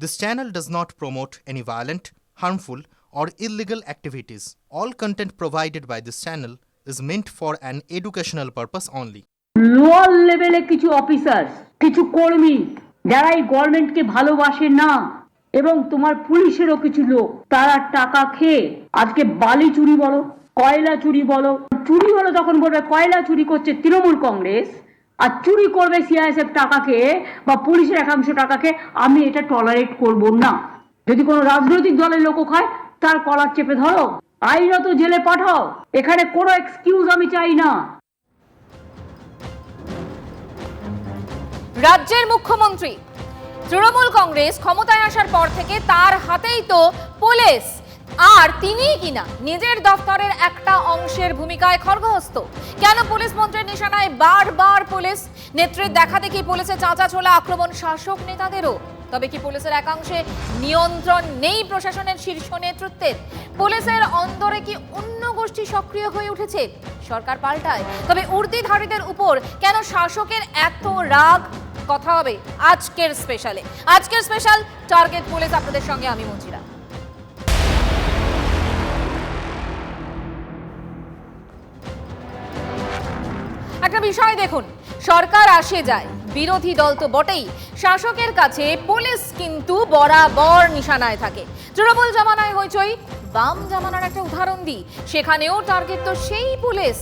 This channel does not promote any violent, harmful, or illegal activities. All content provided by this channel is meant for an educational purpose only. Lower লেভেলে কিছু officer কিছু কর্মী যারা এই গভর্নমেন্টকে ভালোবাসে না এবং তোমার পুলিশেরও কিছু লোক তারা টাকা খেয়ে আজকে বালি চুরি বলো কয়লা চুরি বলো চুরি হলো তখন বলবে কয়লা চুরি করছে তৃণমূল কংগ্রেস আর চুরি করবে সিআইএসএফ টাকাকে বা পুলিশের একাংশ টাকাকে, আমি এটা টলারেট করব না। যদি কোনো রাজনৈতিক দলের লোক খায়, তার কলার চেপে ধরো। আইনত জেলে পাঠাও। এখানে কোনো এক্সকিউজ আমি চাই না। রাজ্যের মুখ্যমন্ত্রী, তৃণমূল কংগ্রেস ক্ষমতায় আসার পর থেকে তার হাতেই তো পুলিশ। আর তিনিই কিনা নিজের দফতরের একটা অংশের ভূমিকায় খর্গহস্ত? কেন পুলিশ মন্ত্রীর নিশানায় বারবার পুলিশ নেত্রীর দেখা দেখি পুলিশের চাঁচা ছোলা আক্রমণ শাসক নেতাদেরও? তবে কি পুলিশের একাংশে নিয়ন্ত্রণ নেই প্রশাসনের শীর্ষ নেতৃত্বের? পুলিশের অন্দরে কি অন্য গোষ্ঠী সক্রিয় হয়ে উঠেছে? সরকার পাল্টায়। তবে উর্দিধারীদের উপর কেন শাসকের এত রাগ? কথা হবে আজকের স্পেশালে আজকের স্পেশাল টার্গেট পুলিশ আপনাদের সঙ্গে আমি মঞ্জিরা। বিষয় দেখুন। সরকার আসে যায়। বিরোধী দল তো বটেই। শাসকের কাছে পুলিশ কিন্তু বরাবর নিশানায় থাকে। তৃণমূল জামানায় হইচই, বাম জামানার একটা উদাহরণ দিই। সেখানেও টার্গেট তো সেই পুলিশ।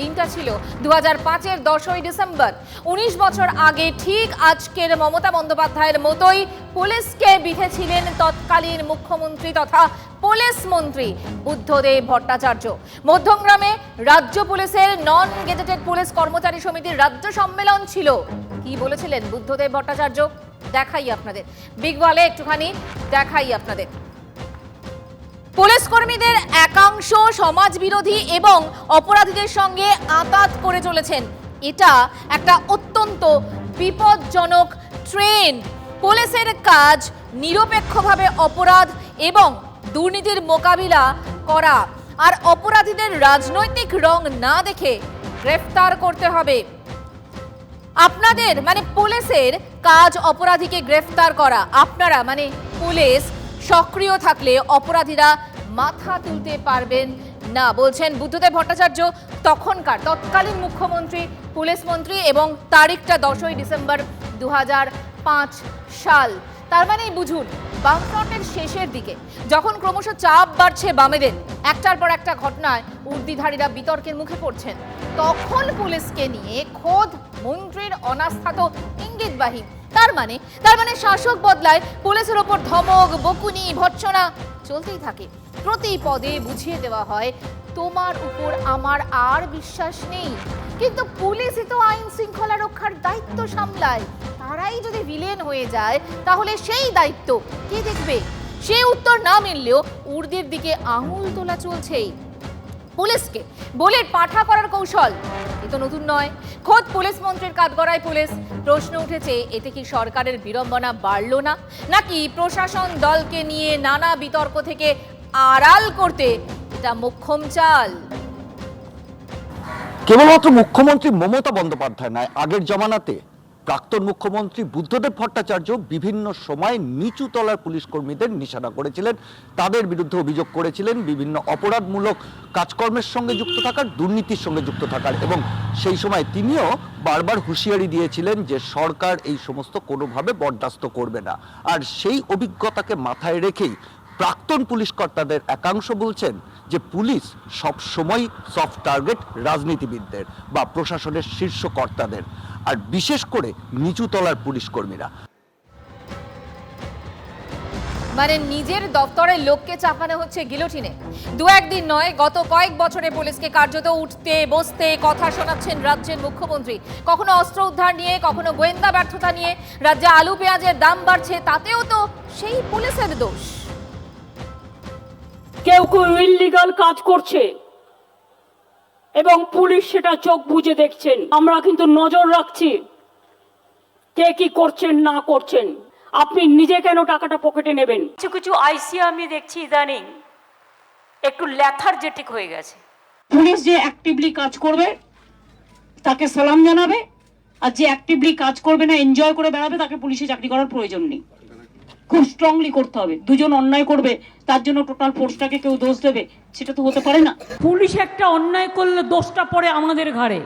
দিনটা ছিল দু হাজার পাঁচের দশই ডিসেম্বর। উনিশ বছর আগে ঠিক আজকের মমতা বন্দ্যোপাধ্যায়ের মতোই পুলিশকে বিধেছিলেন তৎকালীন মুখ্যমন্ত্রী তথা পুলিশ মন্ত্রী বুদ্ধদেব ভট্টাচার্য। মধ্যমগ্রামে রাজ্য পুলিশের নন গেজেটেড পুলিশ কর্মচারী সমিতির রাজ্য সম্মেলন ছিল। কি বলেছিলেন বুদ্ধদেব ভট্টাচার্য? দেখাই আপনাদের। বিগ বলে একটুখানি দেখাই আপনাদের। পুলিশ কর্মীদের একাংশ সমাজ বিরোধী এবং অপরাধীদের সঙ্গে আতাত করে চলেছেন। এটা একটা অত্যন্ত বিপজ্জনক ট্রেন্ড পুলিশের কাজ নিরপেক্ষভাবে অপরাধ এবং দুর্নীতির মোকাবিলা করা আর অপরাধীদের রাজনৈতিক রং না দেখে গ্রেফতার করতে হবে। আপনাদের মানে পুলিশের কাজ অপরাধীকে গ্রেফতার করা। আপনারা মানে পুলিশ, সক্রিয় থাকলে অপরাধীরা মাথা তুলতে পারবেন না, বলছেন বুদ্ধদেব ভট্টাচার্য। তখনকার তৎকালীন মুখ্যমন্ত্রী, পুলিশ মন্ত্রী এবং তারিখটা দশই ডিসেম্বর দু হাজার সাল। তার মানেই বুঝুন, বামফ্রন্টের শেষের দিকে যখন ক্রমশ চাপ বাড়ছে বামেদের, একটার পর একটা ঘটনায় উর্দিধারীরা বিতর্কের মুখে পড়ছেন। তখন পুলিশকে নিয়ে খোদ মন্ত্রীর অনাস্থা তো ইঙ্গিতবাহী। তার মানে তার মানে শাসক বদলায় পুলিশের ওপর ধমক, বকুনি ভৎসনা চলতেই থাকে। প্রতি পদে বুঝিয়ে দেওয়া হয়, তোমার উপর আমার আর বিশ্বাস নেই। কিন্তু পুলিশই তো আইন শৃঙ্খলা রক্ষার দায়িত্ব সামলায়। তারাই যদি ভিলেন হয়ে যায়, তাহলে সেই দায়িত্ব কে দেখবে? সে উত্তর না মিললেও উর্দির দিকে আঙুল তোলা চলছেই। পুলিশকে বলে পাঠা করার কৌশল। এ তো নতুন নয়। খোদ পুলিশ মন্ত্রীর কাঠগড়ায় পুলিশ। প্রশ্ন উঠেছে, এতে কি সরকারের বিড়ম্বনা বাড়ল না? নাকি প্রশাসন দলকে নিয়ে নানা বিতর্ক থেকে আড়াল করতে এটা মোক্ষম চাল? কেবলমাত্র মুখ্যমন্ত্রী মমতা বন্দ্যোপাধ্যায় নয়, আগের জমানাতে। প্রাক্তন মুখ্যমন্ত্রী বুদ্ধদেব ভট্টাচার্য বিভিন্ন সময় নিচু তলার পুলিশ কর্মীদের নিশানা করেছিলেন। তাদের বিরুদ্ধে অভিযোগ করেছিলেন বিভিন্ন অপরাধমূলক কাজকর্মের সঙ্গে যুক্ত থাকার, দুর্নীতির সঙ্গে যুক্ত থাকার এবং সেই সময় তিনিও বারবার হুঁশিয়ারি দিয়েছিলেন যে সরকার এই সমস্ত কোনোভাবে বরদাস্ত করবে না। আর সেই অভিজ্ঞতাকে মাথায় রেখেই প্রাক্তন পুলিশ কর্তাদের একাংশ বলছেন যে পুলিশ সব সময় সফট টার্গেট রাজনীতিবিদদের বা প্রশাসনের শীর্ষ কর্তাদের, আর বিশেষ করে নিচুতলার পুলিশ কর্মীরা মানে নিজের দপ্তরের লোককে চাপানো হচ্ছে গিলোটিনে। দু একদিন নয়, গত কয়েক বছরে পুলিশকে কার্যত উঠতে, বসতে কথা শোনাচ্ছেন রাজ্যের মুখ্যমন্ত্রী। কখনো অস্ত্র উদ্ধার নিয়ে, কখনো গোয়েন্দা ব্যর্থতা নিয়ে, রাজ্যে আলু পেঁয়াজের দাম বাড়ছে, তাতেও তো সেই পুলিশের দোষ। কেউ কেউ ইল্লিগাল কাজ করছে এবং পুলিশ সেটা চোখ বুজে দেখছেন। আমরা কিন্তু নজর রাখছি কে কি করছেন না করছেন। আপনি নিজে কেন টাকাটা পকেটে নেবেন? কিছু কিছু আইসি আমি দেখছি ইদানিং একটু ল্যাথার্জেটিক হয়ে গেছে। পুলিশ যে অ্যাক্টিভলি কাজ করবে তাকে সালাম জানাবে আর যে অ্যাক্টিভলি কাজ করবে না এনজয় করে বেড়াবে তাকে পুলিশে চাকরি করার প্রয়োজন নেই। খুব স্ট্রংলি করতে হবে। দুজন অন্যায় করবে, তার জন্য টোটাল ফোর্সটাকে কেউ দোষ দেবে, সেটা তো হতে পারে না। পুলিশ একটা অন্যায় করলে দোষটা পড়ে আমাদের ঘাড়ে।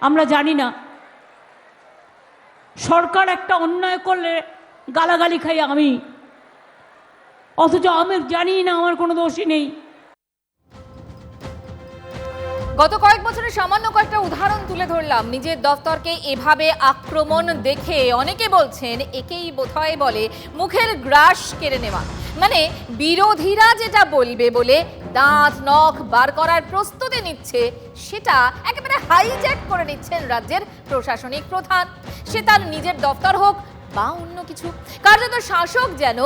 আমরা জানি না। সরকার একটা অন্যায় করলে গালাগালি খাই আমি। অথচ আমি জানি না, আমার কোনো দোষই নেই। গত কয়েক বছরের সামান্য কয়েকটা উদাহরণ তুলে ধরলাম। নিজের দফতরকে এভাবে আক্রমণ দেখে অনেকে বলছেন, একেই বোধহয় বলে মুখের গ্রাস কেড়ে নেওয়া। মানে বিরোধীরা যেটা বলবে বলে দাঁত, নখ বার করার প্রস্তুতি নিচ্ছে, সেটা একেবারে হাইজ্যাক করে নিচ্ছেন রাজ্যের প্রশাসনিক প্রধান। সে তার নিজের দফতর হোক বা অন্য কিছু। কার্যত শাসক যেন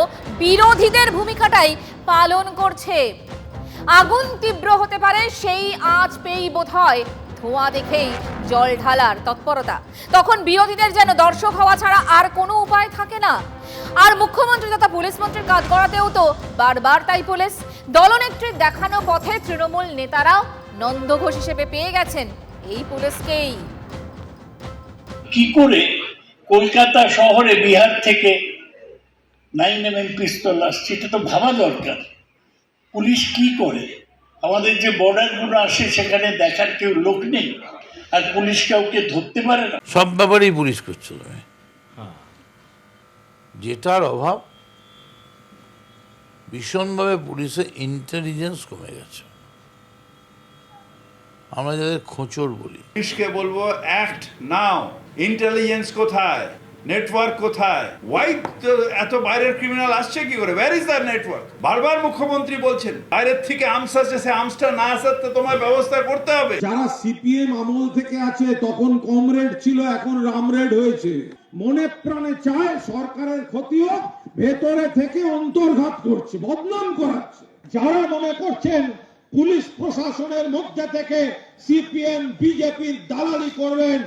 বিরোধীদের ভূমিকাটাই পালন করছে। আগুন তীব্র হতে পারে, সেই আঁচ পেয়েই বোধ হয় ধোঁয়া দেখেই জল ঢালার তৎপরতা। তখন বিরোধীদের যেন দর্শক হওয়া ছাড়া আর কোনো উপায় থাকে না। আর মুখ্যমন্ত্রী তথা পুলিশ মন্ত্রীর কাজ করাতেও তো বারবার তাই পুলিশ। দলনেত্রীর দেখানো পথে তৃণমূল নেতারাও নন্দঘোষ হিসেবে পেয়ে গেছেন এই পুলিশকেই। কি করে কলকাতা শহরে বিহার থেকে নাইন এম এম পিস্তল আসছে, এটা তো ভাবা দরকার। পুলিশ কি করে? আমাদের যে বর্ডারগুলো আসে সেখানে দেখার কেউ লোক নেই। আর পুলিশ কাউকে ধরতে পারে না। সব ব্যাপারেই পুলিশ করছিল যেটার অভাব ভীষণভাবে পুলিশের ইন্টেলিজেন্স কমে গেছে। আমরা যাদের খোঁচর বলি। পুলিশকে বলব অ্যাক্ট নাও ইন্টেলিজেন্স কোথায়? নেটওয়ার্ক কোথায়? হোয়াইট এত বাইরের ক্রিমিনাল আসছে কি করে? ওয়ার ইজ দ্য নেটওয়ার্ক বারবার মুখ্যমন্ত্রী বলছেন, বাইরের থেকে আর্মস আসছে, সে আর্মসটা না আসাতে তোমার ব্যবস্থা করতে হবে। যারা সিপিএম আমল থেকে আছে, তখন কমরেড ছিল, এখন রামরেড হয়েছে। মনে প্রাণে চায়, সরকারের ক্ষতি হোক, ভেতরে থেকে অন্তর্ঘাত করছে, বদনাম করাচ্ছে। যারা মনে করছেন, পুলিশ প্রশাসনের মধ্যে থেকে সিপিএম বিজেপির দালালি করবেন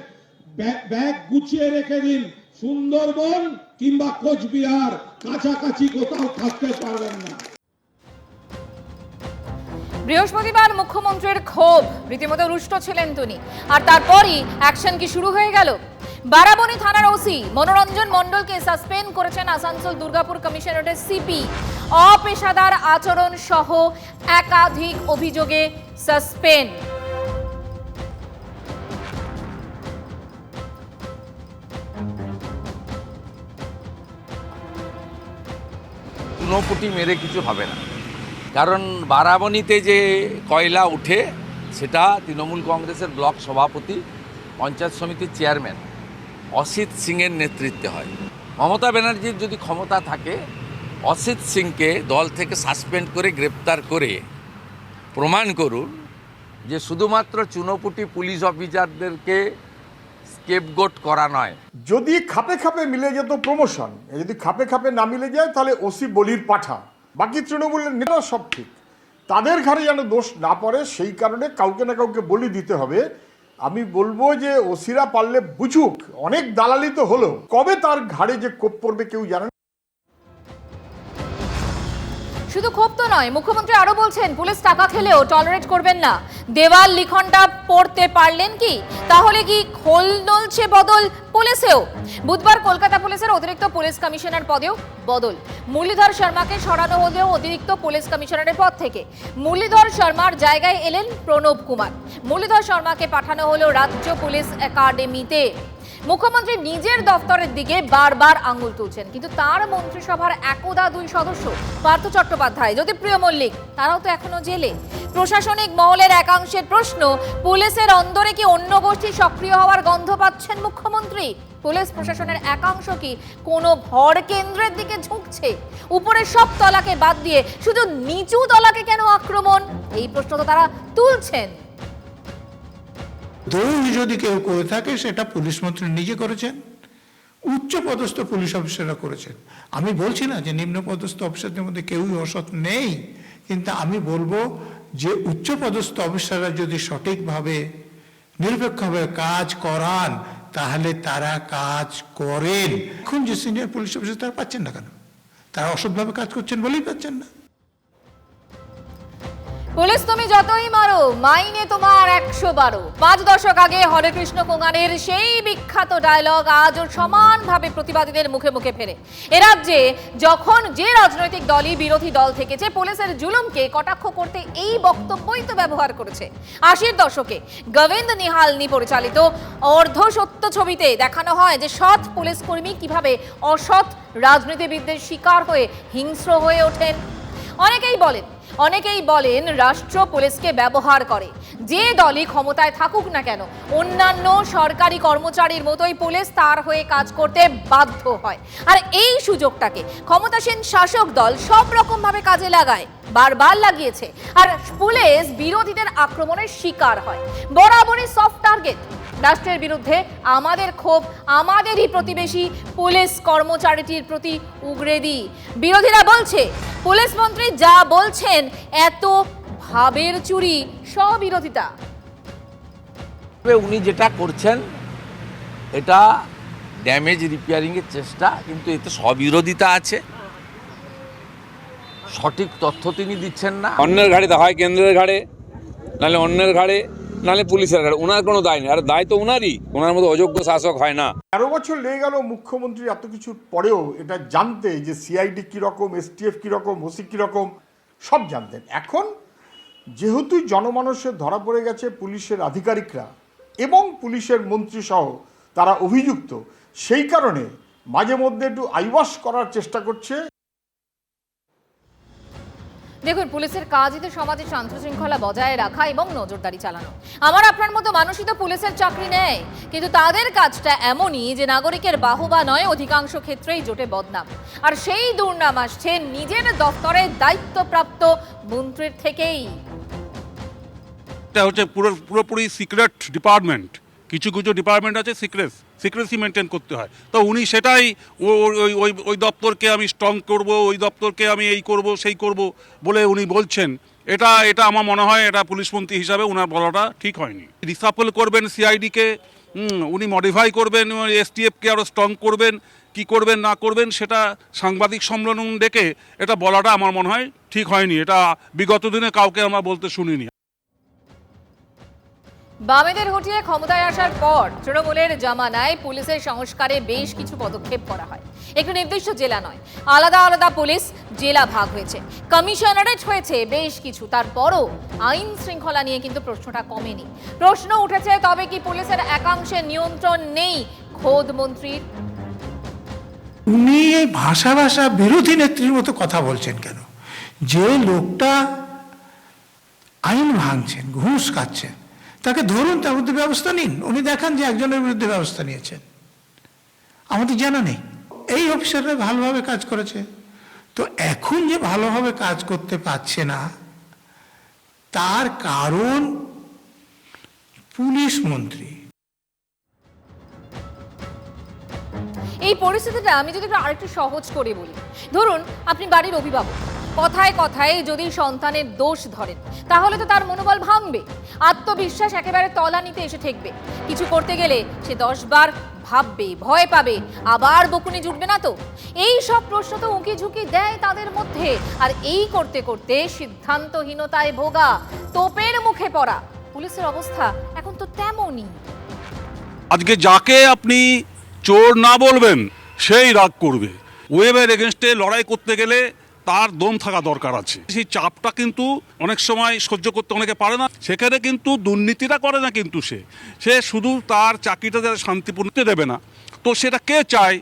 ব্যাগ গুছিয়ে রেখে দিন সুন্দরবন কিংবা কোচবিহার কাছাকাছি কোথাও থাকতে পারবেন না। বৃহস্পতিবার মুখ্যমন্ত্রীর ক্ষোভ, রীতিমতো রুষ্ট ছিলেন তিনি। আর তারপরই অ্যাকশন কি শুরু হয়ে গেল? বারাবণী থানার ওসি মনোরঞ্জন মণ্ডলকে সাসপেন্ড করেছেন আসানসোল দুর্গাপুর কমিশনারেটের সিপি। অপেশাদার আচরণ সহ একাধিক অভিযোগে সাসপেন্ড। চুনোপুটি মেরে কিছু হবে না। কারণ বারাবণীতে যে কয়লা উঠে, সেটা তৃণমূল কংগ্রেসের ব্লক সভাপতি, পঞ্চায়েত সমিতির চেয়ারম্যান অসিত সিংয়ের নেতৃত্বে হয়। মমতা ব্যানার্জির যদি ক্ষমতা থাকে, অসিত সিংকে দল থেকে সাসপেন্ড করে, গ্রেপ্তার করে প্রমাণ করুন যে শুধুমাত্র চুনোপুটি পুলিশ অফিসারদেরকে স্কেপগোট করা নয়। যদি খাপে খাপে মিলে যেত প্রমোশন যদি খাপে খাপে না মিলে যায়, তাহলে ওসি বলির পাঠা। বাকি তৃণমূলের নেতা সব ঠিক। তাদের ঘাড়ে যেন দোষ না পড়ে, সেই কারণে কাউকে না কাউকে বলি দিতে হবে। আমি বলব যে ওসিরা পারলে বুঝুক, অনেক দালালি তো হলো। কবে তার ঘাড়ে যে কোপ পড়বে কেউ জানে। শুধু ক্ষোভ তো নয়, মুখ্যমন্ত্রী আরও বলছেন, পুলিশ টাকা খেলেও টলারেট করবেন না। দেওয়াল লিখনটা পড়তে পারলেন কি? তাহলে কি খোল নলছে বদল পুলিশেও? বুধবার কলকাতা পুলিশের অতিরিক্ত পুলিশ কমিশনার পদেও বদল। মুরলীধর শর্মাকে সরানো হলেও অতিরিক্ত পুলিশ কমিশনারের পদ থেকে। মুরলীধর শর্মার জায়গায় এলেন প্রণব কুমার। মুরলীধর শর্মাকে পাঠানো হলো রাজ্য পুলিশ একাডেমিতে। মুখ্যমন্ত্রী নিজের দফতরের দিকে বারবার আঙুল তুলছেন। কিন্তু তার মন্ত্রিসভার একদা দুই সদস্য পার্থ চট্টোপাধ্যায়, জ্যোতিপ্রিয় মল্লিক, তারাও তো এখনও জেলে। প্রশাসনিক মহলের একাংশের প্রশ্ন, পুলিশের অন্দরে কি অন্য গোষ্ঠী সক্রিয় হওয়ার গন্ধ পাচ্ছেন মুখ্যমন্ত্রী? পুলিশ প্রশাসনের একাংশ কি কোনো ভর কেন্দ্রের দিকে ঝুঁকছে? উপরের সব তলাকে বাদ দিয়ে শুধু নিচু তলাকে কেন আক্রমণ? এই প্রশ্ন তো তারা তুলছেন। দোষ যদি কেউ করে থাকে, সেটা পুলিশ মন্ত্রী নিজে করেছেন, উচ্চ পদস্থ পুলিশ অফিসাররা করেছেন। আমি বলছি না যে নিম্ন পদস্থ অফিসারদের মধ্যে কেউই অসৎ নেই, কিন্তু আমি বলব যে উচ্চ পদস্থ অফিসাররা যদি সঠিকভাবে, নিরপেক্ষভাবে কাজ করান, তাহলে তারা কাজ করেন। এখন যে সিনিয়র পুলিশ অফিসার তারা পাচ্ছেন না কেন? তারা অসৎভাবে কাজ করছেন বলেই পাচ্ছেন না। পুলিশ তুমি যতই মারো, মাইনে তোমার একশো বারো। পাঁচ দশক আগে হরেকৃষ্ণ কোঙানের সেই বিখ্যাত ডায়লগ আজও সমানভাবে প্রতিবাদীদের মুখে মুখে ফেরে। এ রাজ্যে যখন যে রাজনৈতিক দলই বিরোধী দল থেকেছে, পুলিশের জুলুমকে কটাক্ষ করতে এই বক্তব্যই তো ব্যবহার করেছে। আশির দশকে গোবিন্দ নিহালনি পরিচালিত অর্ধ সত্য ছবিতে দেখানো হয় যে সৎ পুলিশ কর্মী কীভাবে অসৎ রাজনীতিবিদদের শিকার হয়ে হিংস্র হয়ে ওঠেন। অনেকেই বলেন অনেকেই বলেন রাষ্ট্র পুলিশকে ব্যবহার করে। যে দলই ক্ষমতায় থাকুক না কেন, অন্যান্য সরকারি কর্মচারীর মতোই পুলিশ তার হয়ে কাজ করতে বাধ্য হয়। আর এই সুযোগটাকে ক্ষমতাসীন শাসক দল সব রকম ভাবে কাজে লাগায়, বারবার লাগিয়েছে। আর পুলিশ বিরোধীদের আক্রমণের শিকার হয়। বরাবরই সফট টার্গেট রাষ্ট্রের বিরুদ্ধে আমাদের ক্ষোভ, আমাদেরই প্রতিবেশী পুলিশ কর্মচারীটির প্রতি উগরে দিই। বিরোধীরা বলছে, পুলিশ মন্ত্রী যা বলছেন, এত ভাবের চুরি স্ববিরোধিতা। তবে উনি যেটা করছেন এটা ড্যামেজ রিপেয়ারিংয়ের চেষ্টা কিন্তু এতে স্ববিরোধিতা আছে। সঠিক তথ্য তিনি দিচ্ছেন না। অন্যের ঘাড়ে হয় কেন্দ্রের ঘাড়ে নাহলে অন্যের ঘাড়ে নাহলে পুলিশের ঘাড়ে। ওনার কোনো দায় নেই। আর দায় তো ওনারই ওনার মতো অযোগ্য শাসক হয় না। তেরো বছর লেগে গেল মুখ্যমন্ত্রী এত কিছুর পরেও এটা জানতে যে সিআইডি কীরকম এসটিএফ কীরকম ওসি কীরকম সব জানতেন। এখন যেহেতু জনমানসে ধরা পড়ে গেছে পুলিশের আধিকারিকরা এবং পুলিশের মন্ত্রী সহ তারা অভিযুক্ত, সেই কারণে মাঝে মধ্যে একটু আইওয়াশ করার চেষ্টা করছে। দেখুন, পুলিশের কাজই তো সমাজে শান্ত শৃঙ্খলা বজায় রাখা এবং নজরদারি চালানো। আমার আপনার মতো মানুষই তো পুলিশের চাকরি নেয়। কিন্তু তাদের কাজটা এমনই যে নাগরিকের বাহবা নয়, অধিকাংশ ক্ষেত্রেই জোটে বদনাম। আর সেই দুর্নাম আসছে নিজের দপ্তরের দায়িত্বপ্রাপ্ত মন্ত্রীর থেকেই। এটা হচ্ছে পুরো, পুরোপুরি সিক্রেট ডিপার্টমেন্ট। কিছু কিছু ডিপার্টমেন্ট আছে সিক্রেস সিক্রেসি মেনটেন করতে হয়। তো উনি সেটাই ওই ওই ওই দপ্তরকে আমি স্ট্রং করব, ওই দপ্তরকে আমি এই করব, সেই করব বলে উনি বলছেন। এটা এটা আমার মনে হয় এটা পুলিশ মন্ত্রী হিসাবে ওনার বলাটা ঠিক হয়নি। রিসাফল করবেন সিআইডিকে উনি মডিফাই করবেন এসটিএফকে আরও স্ট্রং করবেন, কি করবেন, না করবেন, সেটা সাংবাদিক সম্মেলন ডেকে এটা বলাটা আমার মনে হয় ঠিক হয়নি। এটা বিগত দিনে কাউকে আমরা বলতে শুনিনি। বামেদের হটিয়ে ক্ষমতায় আসার পর তৃণমূলের জামানায় পুলিশের সংস্কারে বেশ কিছু পদক্ষেপ করা হয়। একটু নির্দিষ্ট জেলা নয়, আলাদা আলাদা পুলিশ জেলা ভাগ হয়েছে। কমিশনারেট হয়েছে বেশ কিছু, তারপরও আইন শৃঙ্খলা নিয়ে কিন্তু প্রশ্নটা কমেনি। প্রশ্ন উঠেছে, তবে কি পুলিশের একাংশে নিয়ন্ত্রণ নেই খোদ মন্ত্রীর? উনি ভাষা ভাষা বিরোধী নেত্রীর মতো কথা বলছেন কেন? যে লোকটা আইন ভাঙছেন, ঘুষ খাচ্ছেন তাকে ধরুন, তার বিরুদ্ধে ব্যবস্থা নিন। উনি দেখান যে একজনের বিরুদ্ধে ব্যবস্থা নিয়েছেন। আমাদের জানা নেই। এই অফিসাররা ভালোভাবে কাজ করেছে। তো এখন যে ভালোভাবে কাজ করতে পারছে না, তার কারণ পুলিশ মন্ত্রী। এই পরিস্থিতিটা আমি যদি আরেকটু সহজ করে বলি। ধরুন, আপনি বাড়ির অভিভাবক। কথায় কথায় যদি সন্তানের দোষ ধরেন, তাহলে তো তার মনোবল ভাঙবে। আত্মবিশ্বাস একেবারে তলানিতে এসে ঠেকবে। কিছু করতে গেলে সে দশবার ভাববে, ভয় পাবে, আবার বকুনি জুটবে না তো? এই সব প্রশ্ন তো উঁকি ঝুঁকি দেয় তাদের মধ্যে, আর এই করতে করতে সিদ্ধান্তহীনতায় ভোগা, তোপের মুখে পড়া। পুলিশের অবস্থা এখন তো তেমনই। আজকে যাকে আপনি চোর না বলবেন, সেই রাগ করবে। ওয়েবের এগেনস্টে লড়াই করতে গেলে তার দম থাকা দরকার আছে। সেই চাপটা কিন্তু অনেক সময় সহ্য করতে অনেকে পারে না। সেখানে কিন্তু দুর্নীতিটা করে না কিন্তু সে। সে শুধু তার চাকরিটা যাতে শান্তিপূর্ণ দেবে না। তো সেটা কে চায়?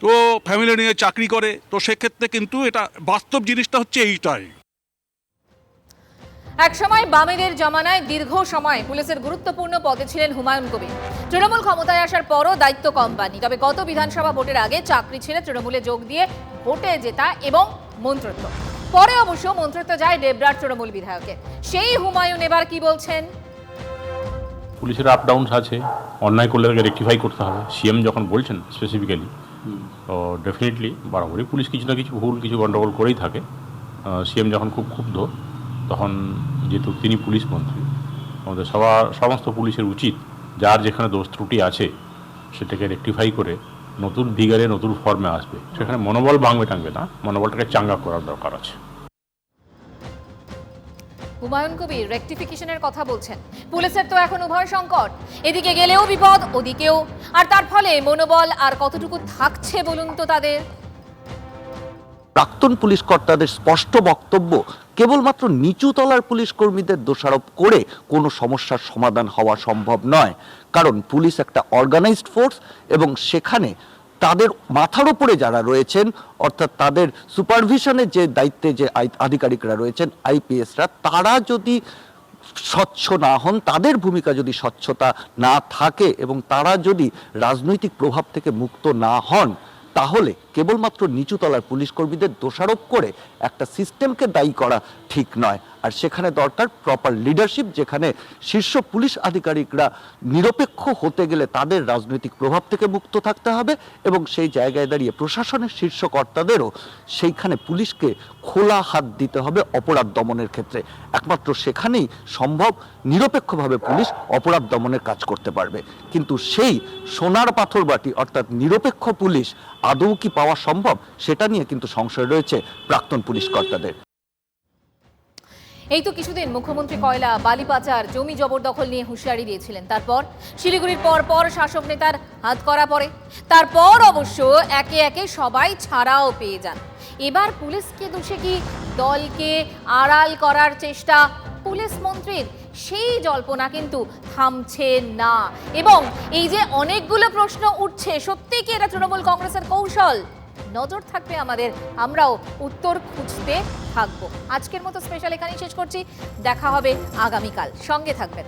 তো ফ্যামিলি নিয়ে চাকরি করে। তো সেক্ষেত্রে কিন্তু এটা বাস্তব জিনিসটা হচ্ছে এইটাই। একসময় বামেদের জমানায় দীর্ঘ সময় পুলিশের গুরুত্বপূর্ণ পদে ছিলেন হুমায়ুন কবির। তৃণমূল ক্ষমতায় আসার পরও দায়িত্ব কম পাননি। তবে গত বিধানসভা ভোটের আগে চাকরি ছেড়ে তৃণমূলে যোগ দিয়ে ভোটে জেতা এবং মন্ত্রিত্ব। পরে অবশ্য মন্ত্রিত্ব যায় ডেবরার তৃণমূল বিধায়কের সেই হুমায়ুন এবার কি বলছেন? পুলিশের আপ ডাউনস আছে, অন্যায় করলে তাকে রেকটিফাই করতে হবে। সিএম যখন বলছেন স্পেসিফিক্যালি তো ডেফিনেটলি বরাবরই পুলিশ কিছু না কিছু ভুল, কিছু গণ্ডগোল করেই থাকে। সিএম যখন খুব ক্ষুব্ধ, তখন যেহেতু তিনি পুলিশ মন্ত্রী, আমাদের সবার, সমস্ত পুলিশের উচিত, যার যেখানে দোষ ত্রুটি আছে, সেটাকে রেকটিফাই করে নতুন ভিগারে নতুন ফর্মে আসবে। সেখানে মনোবল ভাঙবে টাঙবে না, মনোবলটাকে চাঙ্গা করার দরকার আছে। হুমায়ুন কবির রেকটিফিকেশনের কথা বলছেন। পুলিশের তো এখন উভয় সংকট। এদিকে গেলেও বিপদ, ওদিকেও। আর তার ফলে মনোবল আর কতটুকু থাকছে বলুন তো তাদের? প্রাক্তন পুলিশ কর্তাদের স্পষ্ট বক্তব্য কেবলমাত্র নিচু তলার পুলিশ কর্মীদের দোষারোপ করে কোনো সমস্যার সমাধান হওয়া সম্ভব নয়। কারণ পুলিশ একটা অর্গানাইজড ফোর্স এবং সেখানে তাদের মাথার উপরে যারা রয়েছেন, অর্থাৎ তাদের সুপারভিশনের যে দায়িত্বে যে আধিকারিকরা রয়েছেন আইপিএসরা তারা যদি স্বচ্ছ না হন, তাদের ভূমিকা যদি স্বচ্ছতা না থাকে এবং তারা যদি রাজনৈতিক প্রভাব থেকে মুক্ত না হন, তাহলে কেবলমাত্র নিচুতলার পুলিশ কর্মীদের দোষারোপ করে একটা সিস্টেমকে দায়ী করা ঠিক নয়। আর সেখানে দরকার প্রপার লিডারশিপ যেখানে শীর্ষ পুলিশ আধিকারিকরা নিরপেক্ষ হতে গেলে তাদের রাজনৈতিক প্রভাব থেকে মুক্ত থাকতে হবে এবং সেই জায়গায় দাঁড়িয়ে প্রশাসনের শীর্ষ কর্তাদেরও সেইখানে পুলিশকে খোলা হাত দিতে হবে অপরাধ দমনের ক্ষেত্রে। একমাত্র সেখানেই সম্ভব নিরপেক্ষভাবে পুলিশ অপরাধ দমনের কাজ করতে পারবে। কিন্তু সেই সোনার পাথর বাটি অর্থাৎ নিরপেক্ষ পুলিশ, আদৌ কি পাওয়া সম্ভব, সেটা নিয়ে কিন্তু সংশয় রয়েছে প্রাক্তন পুলিশ কর্তাদের। এই তো কিছুদিন মুখ্যমন্ত্রী কয়লা বালি পাচার জমি জবরদখল নিয়ে হুঁশিয়ারি দিয়েছিলেন। তারপর শিলিগুড়ির পর পর শাসক নেতার হাত করা পড়ে। তারপর অবশ্য একে একে সবাই ছাড়াও পেয়ে যান। এবার পুলিশকে দোষে কি দলকে আড়াল করার চেষ্টা পুলিশ মন্ত্রীর? সেই জল্পনা কিন্তু থামছে না। এবং এই যে অনেকগুলো প্রশ্ন উঠছে, সত্যি কি এটা তৃণমূল কংগ্রেসের কৌশল? নজর থাকবে আমাদের, আমরাও উত্তর খুঁজতে থাকব। আজকের মতো স্পেশাল এখানেই শেষ করছি। দেখা হবে আগামীকাল। সঙ্গে থাকবেন।